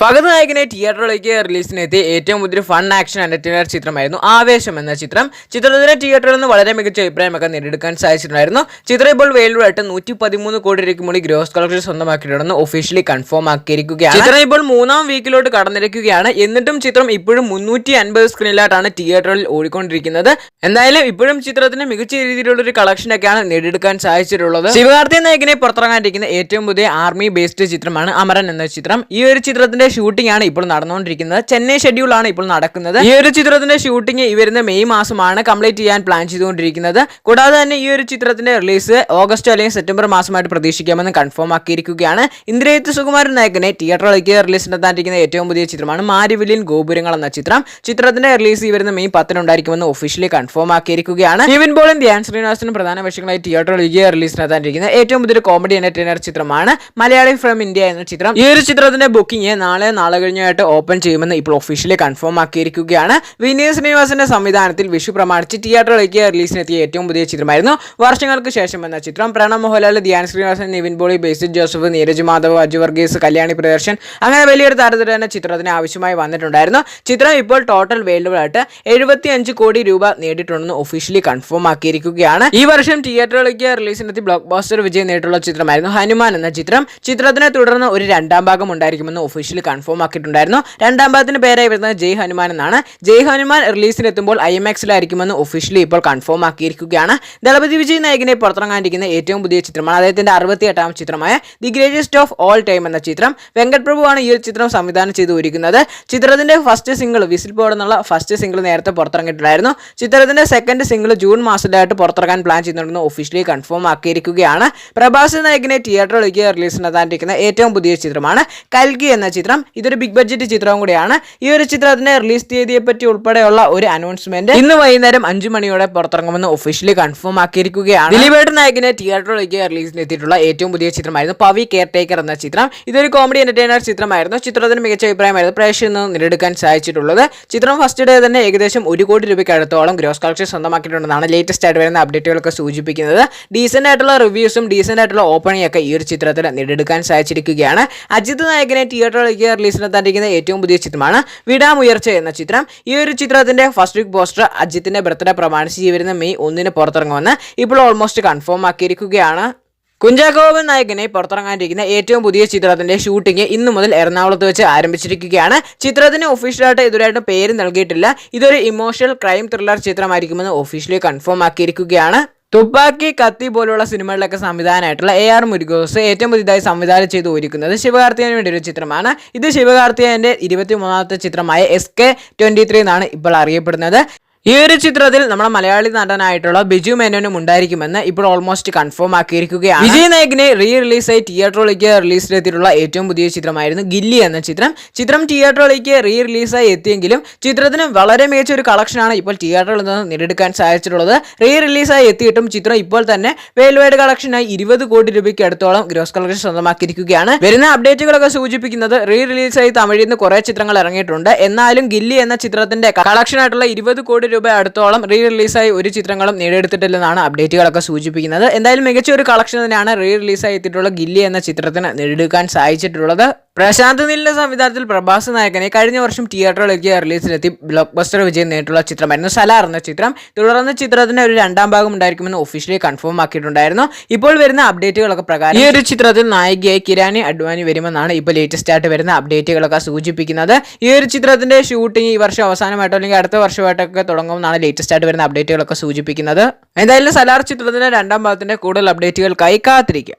ഫഗത് നായകനെ തിയേറ്ററിലേക്ക് റിലീസിനെത്തി ഏറ്റവും പുതിയ ഫൺ ആക്ഷൻ എന്റർടൈനർ ചിത്രമായിരുന്നു ആവേശം എന്ന ചിത്രം. ചിത്രത്തിന് തിയേറ്ററിൽ നിന്ന് വളരെ മികച്ച അഭിപ്രായമൊക്കെ നേടിയെടുക്കാൻ സാധിച്ചിട്ടുണ്ടായിരുന്നു. ചിത്രം ഇപ്പോൾ വേൾഡായിട്ട് നൂറ്റി പതിമൂന്ന് കോടി രൂപയ്ക്ക് മുകളിൽ ഗ്രോസ് കളക്ഷൻ സ്വന്തമാക്കിയിട്ടുണ്ടെന്ന് ഒഫീഷ്യലി കൺഫേം ആക്കിയിരിക്കുകയാണ്. ചിത്രം ഇപ്പോൾ മൂന്നാം വീക്കിലോട്ട് കടന്നിരിക്കുകയാണ്. എന്നിട്ടും ചിത്രം ഇപ്പോഴും മുന്നൂറ്റി അൻപത് സ്ക്രീനിലായിട്ടാണ് തിയേറ്ററിൽ ഓടിക്കൊണ്ടിരിക്കുന്നത്. എന്തായാലും ഇപ്പോഴും ചിത്രത്തിന് മികച്ച രീതിയിലുള്ള ഒരു കളക്ഷൻ ഒക്കെയാണ് നേടിയെടുക്കാൻ സാധിച്ചിട്ടുള്ളത്. ശിവകാർത്തി നായകനെ പുറത്തിറങ്ങാനിരിക്കുന്ന ഏറ്റവും പുതിയ ആർമി ബേസ്ഡ് ചിത്രമാണ് അമരൻ എന്ന ചിത്രം. ഈ ഒരു ചിത്രത്തിന്റെ ഷൂട്ടിംഗ് ആണ് ഇപ്പോൾ നടന്നുകൊണ്ടിരിക്കുന്നത്. ചെന്നൈ ഷെഡ്യൂൾ ആണ് ഇപ്പോൾ നടക്കുന്നത്. ഈ ഒരു ചിത്രത്തിന്റെ ഷൂട്ടിംഗ് ഈ വരുന്ന മെയ് മാസമാണ് കംപ്ലീറ്റ് ചെയ്യാൻ പ്ലാൻ ചെയ്തുകൊണ്ടിരിക്കുന്നത്. കൂടാതെ തന്നെ ഈ ഒരു ചിത്രത്തിന്റെ റിലീസ് ഓഗസ്റ്റ് അല്ലെങ്കിൽ സെപ്റ്റംബർ മാസമായിട്ട് പ്രതീക്ഷിക്കാമെന്ന് കൺഫേം ആക്കിയിരിക്കുകയാണ്. ഇന്ദ്രജിത്ത് സുകുമാരൻ നായകനെ തിയേറ്ററിലേക്ക് റിലീസിനെത്താനിരിക്കുന്ന ഏറ്റവും പുതിയ ചിത്രമാണ് മാരിവില്യൻ ഗോപുരങ്ങൾ എന്ന ചിത്രം. ചിത്രത്തിന്റെ റിലീസ് ഈ വരുന്ന മെയ് പത്തിന് ഉണ്ടായിരിക്കുമെന്ന് ഒഫീഷ്യലി കൺഫേം ആക്കിയിരിക്കുകയാണ്. നിവിൻ പോളും ധ്യാൻ ശ്രീനിവാസനും പ്രധാന വേഷങ്ങളായി തിയേറ്ററിലേക്ക് റിലീസിനെത്താനിരിക്കുന്ന ഏറ്റവും പുതിയ കോമഡി എന്റർടൈനർ ചിത്രമാണ് മലയാളി ഫ്രം ഇന്ത്യ എന്ന ചിത്രം. ഈ ഒരു ചിത്രത്തിന്റെ ബുക്കിംഗ് നാളെ നാളെ നാളെ കഴിഞ്ഞായിട്ട് ഓപ്പൺ ചെയ്യുമെന്ന് ഇപ്പോൾ ഒഫീഷ്യലി കൺഫേം ആക്കിയിരിക്കുകയാണ്. വിനീത് ശ്രീനിവാസന്റെ സംവിധാനത്തിൽ വിഷു പ്രമാണിച്ച് തിയേറ്ററിലേക്ക് റിലീസിനെത്തിയ ഏറ്റവും പുതിയ ചിത്രമായിരുന്നു വർഷങ്ങൾക്ക് ശേഷം എന്ന ചിത്രം. പ്രണവ് മോഹൻലാൽ ധ്യാൻ ശ്രീനിവാസൻ നിവിൻ പോളി ബേസിൽ ജോസഫ് നീരജ് മാധവ് അജു വർഗീസ് കല്യാണി പ്രദർശൻ അങ്ങനെ വലിയൊരു താരത്തിൽ തന്നെ ചിത്രത്തിന് ആവശ്യമായി വന്നിട്ടുണ്ടായിരുന്നു. ചിത്രം ഇപ്പോൾ ടോട്ടൽ വേൾഡുകളായിട്ട് എഴുപത്തി അഞ്ച് കോടി രൂപ നേടിയിട്ടുണ്ടെന്ന് ഒഫീഷ്യലി കൺഫേം ആക്കിയിരിക്കുകയാണ്. ഈ വർഷം തിയേറ്ററിലേക്ക് റിലീസിനെത്തി ബ്ലോക്ക് ബാസ്റ്റർ വിജയം നേരിട്ടുള്ള ചിത്രമായിരുന്നു ഹനുമാൻ എന്ന ചിത്രം. ചിത്രത്തിനെ തുടർന്ന് ഒരു രണ്ടാം ഭാഗം ഉണ്ടായിരിക്കുമെന്ന് ഒഫീഷ്യലി കൺഫേം ആക്കിയിട്ടുണ്ടായിരുന്നു. രണ്ടാം ഭാഗത്തിന് പേരായി വരുന്നത് ജയ് ഹനുമാൻ എന്നാണ്. ജയ് ഹനുമാൻ റിലീസിനെത്തുമ്പോൾ ഐ എം എക്സിലായിരിക്കുമെന്ന് ഒഫീഷ്യലി ഇപ്പോൾ കൺഫേം ആക്കിയിരിക്കുകയാണ്. ദളപതി വിജയ് നായകനെ പുറത്തിറങ്ങാനിരിക്കുന്ന ഏറ്റവും പുതിയ ചിത്രമാണ്. അദ്ദേഹത്തിന്റെ അറുപത്തി എട്ടാം ചിത്രമായ the greatest of all time എന്ന ചിത്രം വെങ്കട് പ്രഭുവാണ് ഈ ഒരു ചിത്രം സംവിധാനം ചെയ്തു ഒരുക്കുന്നത്. ചിത്രത്തിന്റെ ഫസ്റ്റ് സിംഗിൾ വിസിൽ ബോർഡ് എന്നുള്ള ഫസ്റ്റ് സിംഗിൾ നേരത്തെ പുറത്തിറങ്ങിയിട്ടുണ്ടായിരുന്നു. ചിത്രത്തിന്റെ സെക്കൻഡ് സിംഗിൾ ജൂൺ മാസത്തിലായിട്ട് പുറത്തിറങ്ങാൻ പ്ലാൻ ചെയ്യുന്നുണ്ടെന്ന് ഒഫീഷ്യലി കൺഫേം ആക്കിയിരിക്കുകയാണ്. പ്രഭാസ് നായകനെ തിയേറ്ററിലേക്ക് റിലീസിനെത്താനിരിക്കുന്ന ഏറ്റവും പുതിയ ചിത്രമാണ്. കൽകി എന്ന ചിത്രം ഇതൊരു ബിഗ് ബഡ്ജറ്റ് ചിത്രവും കൂടിയാണ്. ഈ ഒരു ചിത്രത്തിന്റെ റിലീസ് തീയതിയെ പറ്റി ഉൾപ്പെടെയുള്ള ഒരു അനൗൺസ്മെന്റ് ഇന്ന് വൈകുന്നേരം അഞ്ചു മണിയോടെ പുറത്തിറങ്ങുമെന്ന് ഒഫീഷ്യലി കൺഫേം ആക്കിയിരിക്കുകയാണ്. ദിലീപേട്ടൻ നായകനെ തിയേറ്ററിലേക്ക് റിലീസിന് എത്തിയിട്ടുള്ള ഏറ്റവും പുതിയ ചിത്രമായിരുന്നു പവി കെയർ ടേക്കർ എന്ന ചിത്രം. ഇതൊരു കോമഡി എന്റർടൈനർ ചിത്രമായിരുന്നു. ചിത്രത്തിന് മികച്ച അഭിപ്രായമായിരുന്നു പ്രേക്ഷകരിൽ നേടിയെടുക്കാൻ സാധിച്ചിട്ടുള്ളത്. ചിത്രം ഫസ്റ്റ് ഡേ തന്നെ ഏകദേശം ഒരു കോടി രൂപയ്ക്ക് അടുത്തോളം ഗ്രോസ് കളക്ഷൻ സ്വന്തമാക്കിയിട്ടുണ്ടെന്നാണ് ലേറ്റസ്റ്റ് ആയിട്ട് വരുന്ന അപ്ഡേറ്റുകളൊക്കെ സൂചിപ്പിക്കുന്നത്. ഡീസന്റ് ആയിട്ടുള്ള റിവ്യൂസും ഡീസന്റ് ആയിട്ടുള്ള ഓപ്പണിംഗ് ഒക്കെ ഈ ഒരു ചിത്രത്തിൽ നേടിയെടുക്കാൻ സാധിച്ചിരിക്കുകയാണ്. അജിത് നായകനെ തിയേറ്ററിലേക്ക് റിലീസിനെത്താണ്ടിരിക്കുന്ന ഏറ്റവും പുതിയ ചിത്രമാണ് വിടാമുയർച്ച എന്ന ചിത്രം. ഈ ഒരു ചിത്രത്തിന്റെ ഫസ്റ്റ് വീക്ക് പോസ്റ്റർ അജിത്തിന്റെ ബർത്ത്ഡേ പ്രമാണിച്ച് ഈ വരുന്ന മെയ് ഒന്നിന് പുറത്തിറങ്ങുമെന്ന് ഇപ്പോൾ ഓൾമോസ്റ്റ് കൺഫേം ആക്കിയിരിക്കുകയാണ്. കുഞ്ചാക്കോവൻ നായകനെ പുറത്തിറങ്ങാനിരിക്കുന്ന ഏറ്റവും പുതിയ ചിത്രത്തിന്റെ ഷൂട്ടിംഗ് ഇന്നു മുതൽ എറണാകുളത്ത് വെച്ച് ആരംഭിച്ചിരിക്കുകയാണ്. ചിത്രത്തിന് ഒഫീഷ്യലായിട്ട് ഇതുവരെയായിട്ട് പേര് നൽകിയിട്ടില്ല. ഇതൊരു ഇമോഷണൽ ക്രൈം ത്രില്ലർ ചിത്രമായിരിക്കുമെന്ന് ഒഫീഷ്യലി കൺഫേം ആക്കിയിരിക്കുകയാണ്. തുപ്പാക്കി കത്തി പോലുള്ള സിനിമകളിലൊക്കെ സംവിധാനമായിട്ടുള്ള എ ആർ മുരുഗോസ് ഏറ്റവും പുതിയതായി സംവിധാനം ചെയ്ത് ഒരുക്കുന്നത് ശിവകാർത്തികന് വേണ്ടി ഒരു ചിത്രമാണ്. ഇത് ശിവകാർത്തികന്റെ ഇരുപത്തി മൂന്നാമത്തെ ചിത്രമായ എസ് കെ ട്വന്റി ത്രീ എന്നാണ് ഇപ്പോൾ അറിയപ്പെടുന്നത്. ഈ ഒരു ചിത്രത്തിൽ നമ്മുടെ മലയാളി നടനായിട്ടുള്ള ബിജു മേനോനും ഉണ്ടായിരിക്കുമെന്ന് ഇപ്പോൾ ഓൾമോസ്റ്റ് കൺഫേം ആക്കിയിരിക്കുകയാണ്. വിജയ് നായകിനെ റീ റിലീസായി തിയേറ്ററിലേക്ക് ചെയ്തിട്ടുള്ള ഏറ്റവും പുതിയ ചിത്രമായിരുന്നു ഗില്ലി എന്ന ചിത്രം. ചിത്രം തിയേറ്ററിലേക്ക് റീ റിലീസായി എത്തിയെങ്കിലും ചിത്രത്തിന് വളരെ മികച്ച ഒരു കളക്ഷനാണ് ഇപ്പോൾ തിയേറ്ററിൽ നിന്ന് നേടിയെടുക്കാൻ സാധിച്ചിട്ടുള്ളത്. റീ റിലീസായി എത്തിയിട്ടും ചിത്രം ഇപ്പോൾ തന്നെ വേൾഡ് വൈഡ് കളക്ഷനായി ഇരുപത് കോടി രൂപയ്ക്ക് അടുത്തോളം ഗ്രോസ് കളക്ഷൻ സ്വന്തമാക്കിയിരിക്കുകയാണ്. വരുന്ന അപ്ഡേറ്റുകളൊക്കെ സൂചിപ്പിക്കുന്നത് റീ റിലീസായി തമിഴിൽ നിന്ന് കുറേ ചിത്രങ്ങൾ ഇറങ്ങിയിട്ടുണ്ട്. എന്നാലും ഗില്ലി എന്ന ചിത്രത്തിന്റെ കളക്ഷനായിട്ടുള്ള ഇരുപത് കോടി രൂപ അടുത്തോളം റീ റിലീസായി ഒരു ചിത്രങ്ങളും നേടിയെടുത്തിട്ടില്ലെന്നാണ് അപ്ഡേറ്റുകളൊക്കെ സൂചിപ്പിക്കുന്നത്. എന്തായാലും മികച്ച ഒരു കളക്ഷൻ തന്നെയാണ് റീ റിലീസായി എത്തിയിട്ടുള്ള ഗില്ലി എന്ന ചിത്രത്തിന് നേടിയെടുക്കാൻ സാധിച്ചിട്ടുള്ളത്. പ്രശാന്ത് നീലിന്റെ സംവിധാനത്തിൽ പ്രഭാസ് നായകനെ കഴിഞ്ഞ വർഷം തിയേറ്ററിലേക്ക് റിലീസിലെത്തി ബ്ലോക്ക് ബസ്റ്റർ വിജയം നേരിട്ടുള്ള ചിത്രമായിരുന്നു സലാർ എന്ന ചിത്രം. തുടർന്ന് ചിത്രത്തിന്റെ ഒരു രണ്ടാം ഭാഗം ഉണ്ടായിരിക്കുമെന്ന് ഒഫീഷ്യലി കൺഫേം ആക്കിയിട്ടുണ്ടായിരുന്നു. ഇപ്പോൾ വരുന്ന അപ്ഡേറ്റുകളൊക്കെ പ്രകാരം ഈ ഒരു ചിത്രത്തിൽ നായികയായി കിരാനി അഡ്വാനി വരുമെന്നാണ് ഇപ്പോൾ ലേറ്റസ്റ്റ് ആയിട്ട് വരുന്ന അപ്ഡേറ്റുകളൊക്കെ സൂചിപ്പിക്കുന്നത്. ഈ ഒരു ചിത്രത്തിന്റെ ഷൂട്ടിംഗ് ഈ വർഷം അവസാനമായിട്ടോ അല്ലെങ്കിൽ അടുത്ത വർഷമായിട്ടൊക്കെ തുടങ്ങുമെന്നാണ് ലേറ്റസ്റ്റ് ആയിട്ട് വരുന്ന അപ്ഡേറ്റുകളൊക്കെ സൂചിപ്പിക്കുന്നത്. എന്തായാലും സലാർ ചിത്രത്തിന്റെ രണ്ടാം ഭാഗത്തിന്റെ കൂടുതൽ അപ്ഡേറ്റുകൾക്കായി കാത്തിരിക്കുക.